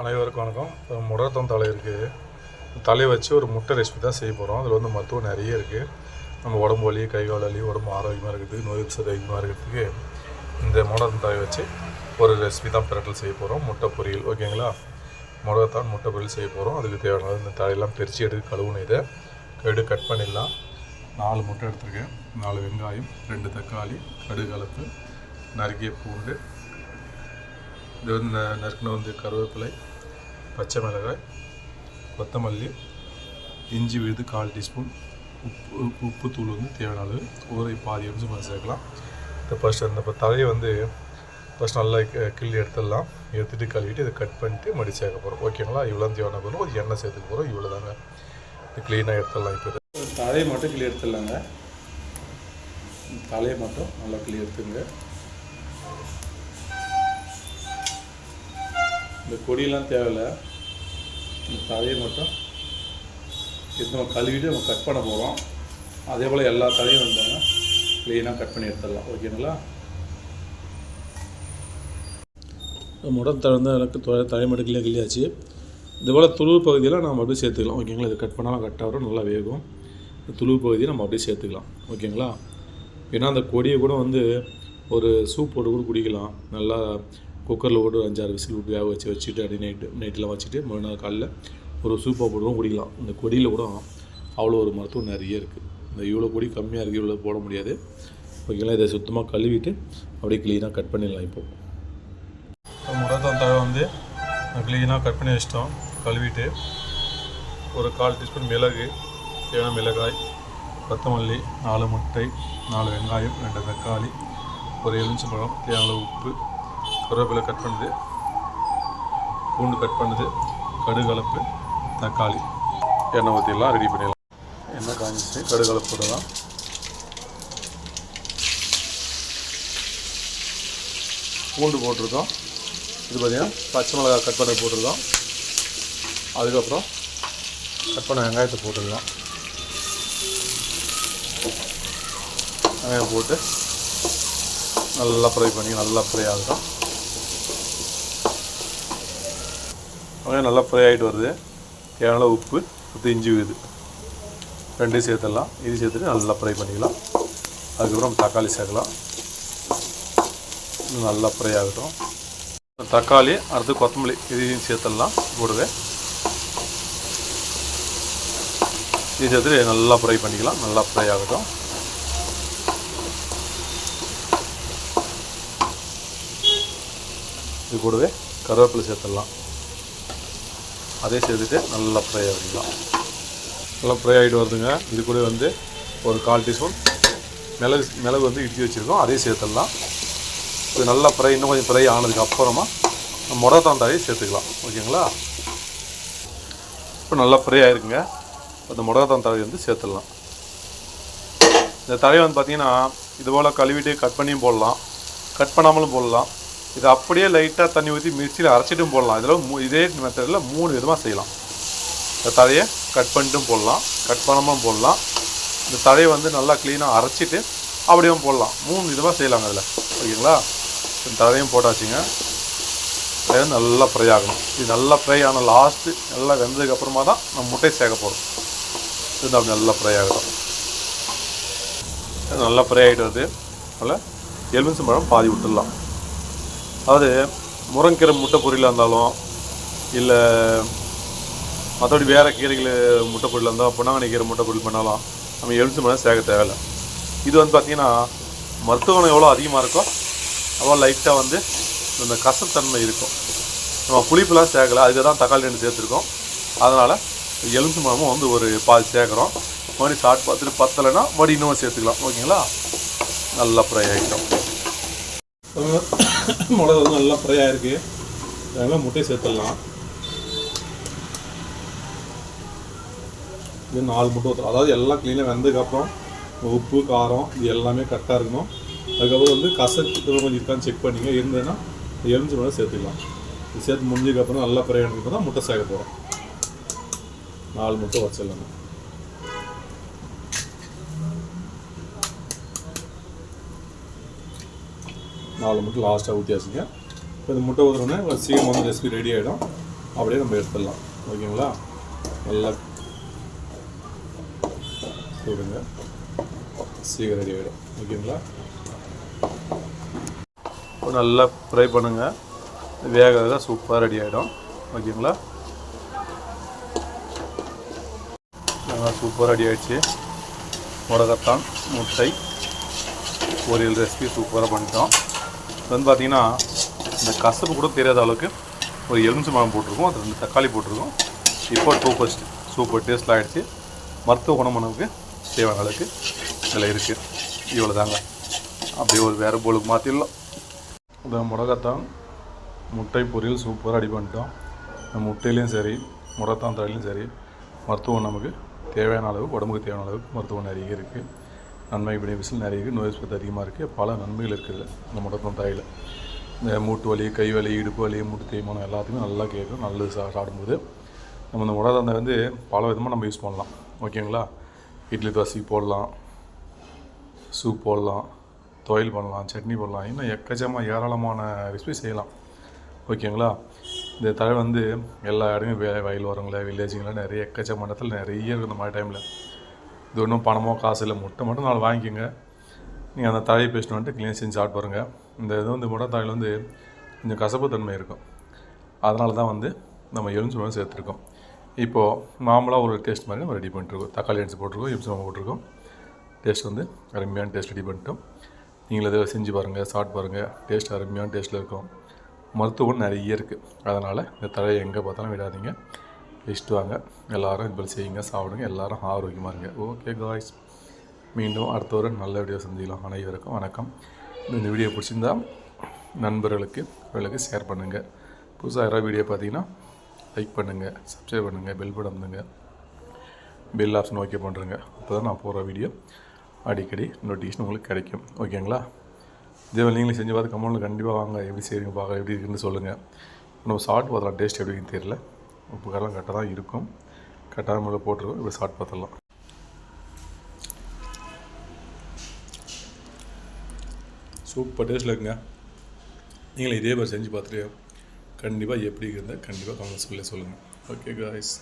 அனைவருக்கும் வணக்கம். முடத்தம் தலை இருக்குது தலையை வச்சு ஒரு முட்டை ரெசிபி தான் செய்ய போகிறோம் அதில் வந்து மருத்துவம் நிறைய இருக்குது நம்ம உடம்பு வலி கை கால் வலி உடம்பு ஆரோக்கியமாக இருக்கிறதுக்கு நோய் எதிர்ப்பு அதிகமாக இருக்கிறதுக்கு இந்த முடத்தம் தலை வச்சு ஒரு ரெசிபி தான் பிரட்டல் செய்ய போகிறோம் முட்டை பொரியல். ஓகேங்களா முடகத்தான் முட்டை பொரியல் செய்ய போகிறோம் அதுக்கு தேவையானது இந்த தலையெல்லாம் பிரித்து எடுத்து கழுவுன இதை கடு கட் பண்ணிடலாம். நாலு முட்டை எடுத்துருக்கேன். நாலு வெங்காயம் ரெண்டு தக்காளி கடுகு கலப்பு நறுக்கிய பூண்டு இது வந்து ந- நறுக்குன வந்து கருவேப்பிலை பச்சை மிளகாய் கொத்தமல்லி இஞ்சி விழுது கால் டீஸ்பூன் உப்பு உப்பு தூள் வந்து தேவையான அளவு ஊரை பாதி நிமிஷம் கொஞ்சம் சேர்க்கலாம். இந்த ஃபஸ்ட் அந்த இப்போ தலையை வந்து ஃபஸ்ட் நல்லா கி- கிள்ளி எடுத்துடலாம். எடுத்துகிட்டு கழுவிட்டு இதை கட் பண்ணிட்டு மடி சேர்க்க போகிறோம் ஓகேங்களா இவ்வளோ தேவையான போகிறோம் ஒரு எண்ணெய் சேர்த்துக்க போகிறோம் இவ்வளோ தாங்க இது க்ளீனாக எடுத்துடலாம் இப்போ. தலையை மட்டும் கிளி எடுத்துடலாங்க. தலையை மட்டும் நல்லா கிளி எடுத்துங்க. இந்த கொடியெல்லாம் தேவையில்ல. இந்த தலையை மட்டும் இது நம்ம கழுவிட்டு நம்ம கட் பண்ண போகிறோம் அதே போல் எல்லா தலையும் வந்தாங்க க்ளீனாக கட் பண்ணி எடுத்துடலாம். ஓகேங்களா? முடம் திறந்த எனக்கு தலை மட்டும் கிளியாச்சு இது போல் துளு பகுதியெல்லாம் நம்ம அப்படியே சேர்த்துக்கலாம். ஓகேங்களா? இது கட் பண்ணாலும் கட் ஆகிடும் நல்லா வேகும். இந்த துளு பகுதியை நம்ம அப்படியே சேர்த்துக்கலாம். ஓகேங்களா? ஏன்னா அந்த கொடியை கூட வந்து ஒரு சூப் போட்டு கூட குடிக்கலாம். நல்லா குக்கரில் போட்டு ஒரு அஞ்சாறு விசில் விட்டு வேக வச்சு வச்சுட்டு அப்படி நைட்டு நைட்டெலாம் வச்சுட்டு மறுநாள் காலையில் ஒரு சூப்பாக போட்டு குடிக்கலாம். இந்த கொடியில் கூட அவ்வளோ ஒரு மருத்துவம் நிறைய இருக்குது இந்த இவ்வளோ கொடி கம்மியாக இருக்குது இவ்வளோ போட முடியாது. ஓகேங்களா? இதை சுத்தமாக கழுவிட்டு அப்படியே க்ளீனாக கட் பண்ணிடலாம் இப்போ. முடத்தான் தழை வந்து க்ளீனாக கட் பண்ணி வச்சிட்டோம். கழுவிட்டு ஒரு கால் டீஸ்பூன் மிளகு தேவையான மிளகாய் கொத்தமல்லி நாலு முட்டை நாலு வெங்காயம் ரெண்டு தக்காளி ஒரு எலுமிச்சம்பழம் தேவையான உப்பு கருவேப்பிலை கட் பண்ணுது. பூண்டு கட் பண்ணுது. கடுகலப்பு தக்காளி. எண்ணெய் ஊற்றிலாம் ரெடி பண்ணிடலாம். எண்ணெய் காஞ்சிச்சு கடுகலப்பு போடலாம். பூண்டு போட்டிருக்கோம். இது பார்த்தீங்கன்னா பச்சை மிளகாய் கட் பண்ணி போட்டிருக்கோம். அதுக்கப்புறம் கட் பண்ண வெங்காயத்தை போட்டுடலாம் வெங்காயம் போட்டு நல்லா ஃப்ரை பண்ணி நல்லா ஃப்ரை ஆகிறோம் வெங்காயம் நல்லா ஃப்ரை ஆகிட்டு வருது. தேவையான உப்பு பத்து இஞ்சி விழுது. ரெண்டையும் சேர்த்துடலாம். இது சேர்த்துட்டு நல்லா ஃப்ரை பண்ணிக்கலாம். அதுக்கப்புறம் தக்காளி சேர்க்கலாம். நல்லா ஃப்ரை ஆகட்டும். தக்காளி அடுத்து கொத்தமல்லி இதையும் சேர்த்துடலாம் கூடவே. இது சேர்த்துட்டு நல்லா ஃப்ரை பண்ணிக்கலாம். நல்லா ஃப்ரை ஆகட்டும். இது கூடவே கருவேப்பிலை சேர்த்துடலாம். அதே சேர்த்துட்டு நல்லா ஃப்ரை ஆகிடலாம். நல்லா ஃப்ரை ஆகிட்டு வருதுங்க. இது கூட வந்து ஒரு கால் டீஸ்பூன் மிளகு மிளகு வந்து இடித்து வச்சுருக்கோம். அதே சேர்த்துடலாம். இது நல்லா ஃப்ரை இன்னும் கொஞ்சம் ஃப்ரை ஆனதுக்கு அப்புறமா முடத்தாந்தாயை சேர்த்துக்கலாம். ஓகேங்களா? இப்போ நல்லா ஃப்ரை ஆகிருக்குங்க அந்த முடகத்தான் தழையை வந்து சேர்த்துடலாம். இந்த தழையை வந்து பார்த்திங்கன்னா இது போல் கழுவிட்டு கட் பண்ணியும் போடலாம். கட் பண்ணாமலும் போடலாம். இது அப்படியே லைட்டாக தண்ணி ஊற்றி மிக்சியில் அரைச்சிட்டும் போடலாம். இதில் இதே மெத்தடில் மூணு விதமாக செய்யலாம். இந்த தழையை கட் பண்ணிட்டும் போடலாம். கட் பண்ணாமல் போடலாம். இந்த தழையை வந்து நல்லா க்ளீனாக அரைச்சிட்டு அப்படியும் போடலாம். மூணு விதமாக செய்யலாங்க அதில். ஓகேங்களா? இந்த தழையும் போட்டாச்சுங்க. அது நல்லா ஃப்ரை ஆகணும். இது நல்லா ஃப்ரை ஆன லாஸ்ட்டு நல்லா வெந்ததுக்கப்புறமா தான் நம்ம முட்டையை சேர்க்க போகிறோம் இது அப்படி நல்லா ஃப்ரை ஆகணும் இது நல்லா ஃப்ரை ஆகிட்டு வருது. அதில் எலுமிச்சம்பழம் பாதி விட்டுடலாம். அதாவது முருங்கீரை முட்டை பொரியலாக இருந்தாலும் இல்லை மற்றபடி வேறு கீரைகள் முட்டை பொரியலாக இருந்தால் பொன்னாங்கண்ணி கீரை முட்டை பொரியல் பண்ணாலும் நம்ம எழுத்து மணி சேர்க்க தேவையில்லை. இது வந்து பார்த்திங்கன்னா மருத்துவம் எவ்வளோ அதிகமாக இருக்கோ அவ்வளோ லைட்டாக வந்து இந்த கசத்தன்மை இருக்கும். நம்ம புளிப்புலாம் சேர்க்கல அதுக்கு தான் தக்காளி ரெண்டு சேர்த்துருக்கோம். அதனால் எலுமிச்சம் மரமும் வந்து ஒரு பாதி சேர்க்குறோம். மறுபடியும் சாப்பிட்டு பார்த்துட்டு பத்தலைன்னா மறுபடியும் இன்னும் சேர்த்துக்கலாம். ஓகேங்களா? நல்லா ஃப்ரை ஆகிட்டோம் மிளகு வந்து நல்லா ஃப்ரையாக இருக்குது அதனால் முட்டையை சேர்த்துடலாம். இது நாலு முட்டை ஊற்றலாம் அதாவது எல்லாம் க்ளீனாக வெந்ததுக்கப்புறம் உப்பு காரம் இது எல்லாமே கரெக்டாக இருக்கணும். அதுக்கப்புறம் வந்து கசப்பு கொஞ்சம் இருக்கான்னு செக் பண்ணிங்க. இருந்ததுன்னா எலுமிச்சு மிளகு சேர்த்துக்கலாம். இது சேர்த்து முடிஞ்சதுக்கப்புறம் நல்லா ஃப்ரை ஆனதுக்கு தான் முட்டை சேர்க்க போகிறோம் நாலு முட்டை வச்சிடலாம் நாலு முட்டை லாஸ்ட்டாக ஊற்றியாச்சுங்க இப்போ இந்த முட்டை ஊற்றுறோன்னே சீக்கிரம் வந்து ரெசிபி ரெடி ஆகிடும் அப்படியே நம்ம எடுத்துடலாம். ஓகேங்களா? நல்லா விடுங்க சீக்கிரம் ரெடி ஆகிடும் ஓகேங்களா? இப்போ நல்லா ஃப்ரை பண்ணுங்கள் வேக வேக சூப்பராக ரெடி ஆகிடும் ஓகேங்களா? நல்லா சூப்பராக ரெடி ஆகிடுச்சு முடக்கத்தான் முட்டை. பொரியல் ரெசிபி சூப்பராக பண்ணிட்டோம். வந்து பார்த்திங்கன்னா இந்த கசப்பு கூட தெரியாத அளவுக்கு ஒரு எலுமிச்சை மரம் போட்டிருக்கோம். அது ரெண்டு தக்காளி போட்டிருக்கோம். இப்போ டூ ஃபஸ்ட் சூப்பர் டேஸ்ட்டில் ஆகிடுச்சு மருத்துவ குணமனவுக்கு தேவையான அளவுக்கு இதில் இருக்குது இவ்வளோ தாங்க அப்படியே ஒரு வேறு போலுக்கு மாற்றிடலாம் இந்த முடக்கத்தான் முட்டை பொரியல் சூப்பராக ரெடி பண்ணிட்டோம். இந்த முட்டையிலையும் சரி முடத்தான் தழையிலையும் சரி மருத்துவம் நமக்கு தேவையான அளவு உடம்புக்கு தேவையான அளவுக்கு மருத்துவம் நிறைய இருக்குது நன்மை பெனிஃபிட்ஸ் நிறைய இருக்குது நோய் சத்து அதிகமாக இருக்குது பல நன்மைகள் இருக்குது இந்த முடக்கம் தாயில். இந்த மூட்டு வலி கை வலி இடுப்பு வலி மூட்டு தேய்மானம் எல்லாத்துக்குமே நல்லா கேட்கும் நல்லது சா சாப்பிடும்போது. நம்ம இந்த முடக்கந்தை வந்து பல விதமாக நம்ம யூஸ் பண்ணலாம். ஓகேங்களா? இட்லி தோசைக்கு போடலாம் சூப் போடலாம் துவையல் பண்ணலாம் சட்னி போடலாம் இன்னும் எக்கச்சக்கமாக ஏராளமான ரெசிபி செய்யலாம். ஓகேங்களா? இந்த தழை வந்து எல்லா இடமும் வயல் வரவங்கள வில்லேஜுங்கள நிறைய எக்கச்சக்கமான இடத்துல நிறைய இருக்குது இந்த மாதிரி டைமில் இது ஒன்றும் பணமோ காசு இல்லை. முட்டை மட்டும் நாலு வாங்கிக்கோங்க. நீங்கள் அந்த தழையை பேசிட்டு வந்துட்டு க்ளீன் செஞ்சு சாப்பிட்டு பாருங்கள் இந்த இது வந்து முட்டை தாயில் வந்து கொஞ்சம் கசப்பு தன்மை இருக்கும். அதனால தான் வந்து நம்ம எலுமிச்சை பழம் சேர்த்துருக்கோம். இப்போது மாமூலாக ஒரு டேஸ்ட் மாதிரி நம்ம ரெடி பண்ணிட்டுருக்கோம். தக்காளி அடிச்சு போட்டிருக்கோம் எலுமிச்சை பழம் போட்டிருக்கோம். டேஸ்ட் வந்து அருமையான டேஸ்ட் ரெடி பண்ணிட்டோம். நீங்கள் இதை செஞ்சு பாருங்கள் சாப்பிட்டு பாருங்கள் டேஸ்ட் அருமையான டேஸ்ட்டில் இருக்கும். மருத்துவம் நிறைய இருக்குது அதனால் இந்த தழையை எங்கே பார்த்தாலும் விடாதீங்க. வச்சுட்டு வாங்க எல்லோரும் இது செய்யுங்க சாப்பிடுங்க எல்லோரும் ஆரோக்கியமாக இருங்க. ஓகே காய்ஸ் மீண்டும் அடுத்த ஒரு நல்ல வீடியோ சந்திக்கலாம் அனைவருக்கும். வணக்கம். இந்த வீடியோ பிடிச்சிருந்தா நண்பர்களுக்கு அவர்களுக்கு ஷேர் பண்ணுங்கள் புதுசாக யாராவது வீடியோ பார்த்தீங்கன்னா லைக் பண்ணுங்கள் சப்ஸ்கிரைப் பண்ணுங்கள் பெல் பட்டன் பண்ணுங்கள் பெல் ஆப்ஷன் ஓகே பண்ணுறேங்க அப்போ தான் நான் போகிற வீடியோ அடிக்கடி நோட்டிஃபிகேஷன் உங்களுக்கு கிடைக்கும். ஓகேங்களா இதே நீங்களும் செஞ்சு பார்த்து கமெண்ட்டில் கண்டிப்பாக வாங்க. எப்படி செய்கிறீங்க பார்க்க எப்படி இருக்குன்னு சொல்லுங்கள் நம்ம சாப்பிட்டு பார்த்தலாம் டேஸ்ட் எப்படி இருக்குன்னு தெரியல. உப்பு காரம் கரெக்டாக தான் இருக்கும். கரெக்டான முறையில் போட்டிருக்கோம் இப்படி சாப்பிட்டு பார்த்துடலாம். சூப்பர் டேஸ்ட்டில் இருக்குங்க. நீங்களும் இதே மாதிரி செஞ்சு பார்த்துட்டு கண்டிப்பாக எப்படி இருந்தால் கண்டிப்பாக கமெண்ட் சொல்லி சொல்லுங்கள் ஓகே காய்ஸ்